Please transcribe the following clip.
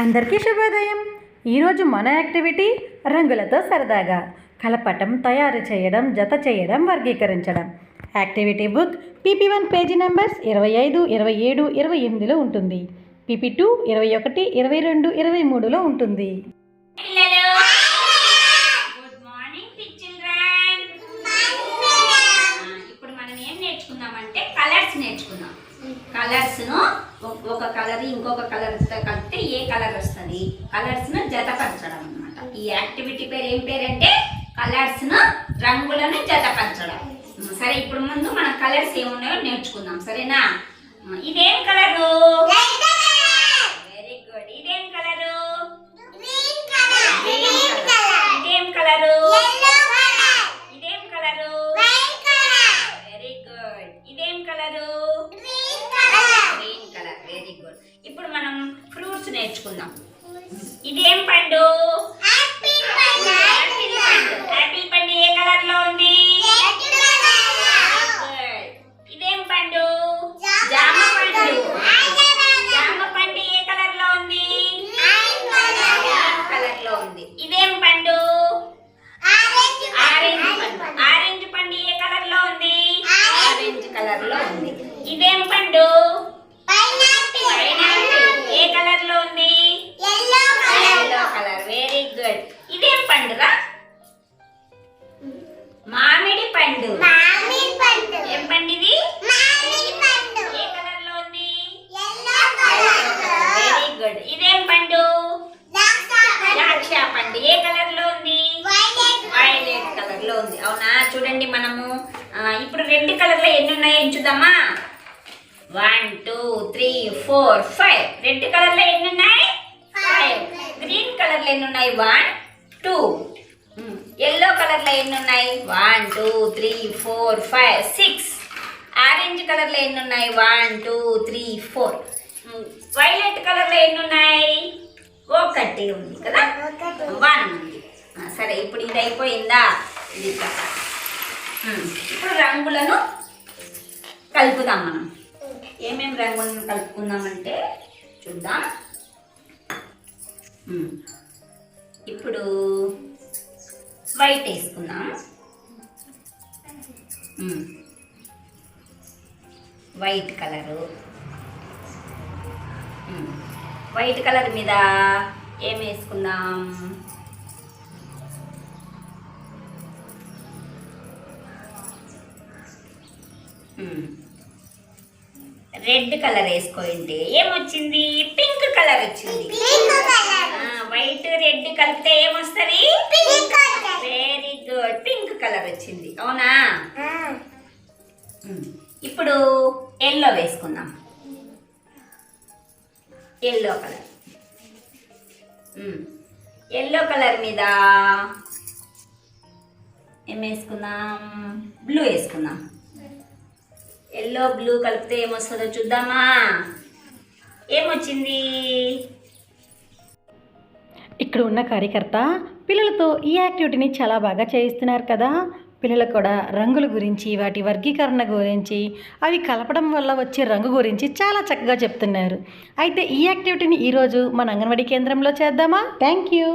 అందరికీ శుభోదయం. ఈరోజు మన యాక్టివిటీ రంగులతో సరదాగా. కలపటం తయారు చేయడం జత చేయడం వర్గీకరించడం. Activity book PP one page numbers ఇరవై ఐదు ఇరవై ఏడు ఇరవై ఎనిమిదిలో ఉంటుంది. పీపీ టూ ఇరవై ఒకటి ఇరవై రెండు ఇరవై మూడులో ఉంటుంది. పిల్లలు గుడ్ మార్నింగ్ చిల్డ్రన్ ఇప్పుడు మనం ఏం నేర్చుకుందామంటే కలర్స్ నేర్చుకుందాం. కలర్స్ను ఒక- కలర్ ఇంకొక కలర్ కలిపితే ఏ కలర్ వస్తుంది? కలర్స్ను జతపరచడం అన్నమాట. ఈ యాక్టివిటీ పేరు ఏం పేరంటే కలర్స్ను రంగులను జతపరచడం. సరే ఇప్పుడు ముందు మన కలర్స్ ఏమున్నాయో నేర్చుకుందాం. సరేనా? ఇదేం కలరు వెరీ గుడ్ ఇదేం కలరు ఇదేం కలరు ఇదేం కలరు వెరీ గుడ్ ఇదేం colour green colour very good ఇప్పుడు మనం ఫ్రూట్స్ నేర్చుకుందాం. ఇదేం పండు? యాపిల్ పండు. ఏ కలర్లో ఉంది. ఇదేం పండు? జామ పండు. జామ పండు ఏ కలర్లో ఉంది? కలర్లో ఉంది. ఇదేం పండు? ఆరెంజ్ పండు. ఆరెంజ్ పండు. ఏ కలర్లో ఉంది? ఆరెంజ్ కలర్లో ఉంది. ఇదేం పండు? ఇప్పుడు రెడ్ కలర్లో ఎన్ని ఉన్నాయో చూద్దామా one two three four five red కలర్లో ఎన్ని ఉన్నాయి ఫైవ్ గ్రీన్ కలర్లో ఎన్ని ఉన్నాయి వన్ టూ ఎల్లో కలర్లో ఎన్ని ఉన్నాయి one two three four five six orange కలర్లో ఎన్ని ఉన్నాయి one two three four violet కలర్లో ఎన్ని ఉన్నాయి ఒకటి ఉంది. కదా వన్ సరే ఇప్పుడు ఇది అయిపోయిందా? ఇది ఇప్పుడు రంగులను కలుపుదాం మనం. ఏమేమి రంగులను కలుపుకుందామంటే చూద్దాం. ఇప్పుడు వైట్ వేసుకుందాం. White colour. వైట్ కలర్ మీద ఏం వేసుకుందాం? రెడ్ కలర్ వేసుకోండి ఏమొచ్చింది? పింక్ కలర్ వచ్చింది. వైట్ రెడ్ కలిపితే ఏమొస్తుంది? వెరీ గుడ్ పింక్ కలర్ వచ్చింది. అవునా. ఇప్పుడు ఎల్లో వేసుకుందాం. Yellow colour. ఎల్లో కలర్ మీద ఏం వేసుకుందాం? బ్లూ వేసుకుందాం. ఎల్లో బ్లూ కలిపితే ఏమొస్తుందో చూద్దామా? ఏమొచ్చింది? ఇక్కడ ఉన్న కార్యకర్త పిల్లలతో ఈ యాక్టివిటీని చాలా బాగా చేయిస్తున్నారు కదా. పిల్లలకు కూడా రంగుల గురించి వాటి వర్గీకరణ గురించి అవి కలపడం వల్ల వచ్చే రంగు గురించి చాలా చక్కగా చెప్తున్నారు. అయితే ఈ యాక్టివిటీని ఈరోజు మన అంగన్వాడీ కేంద్రంలో చేద్దామా? Thank you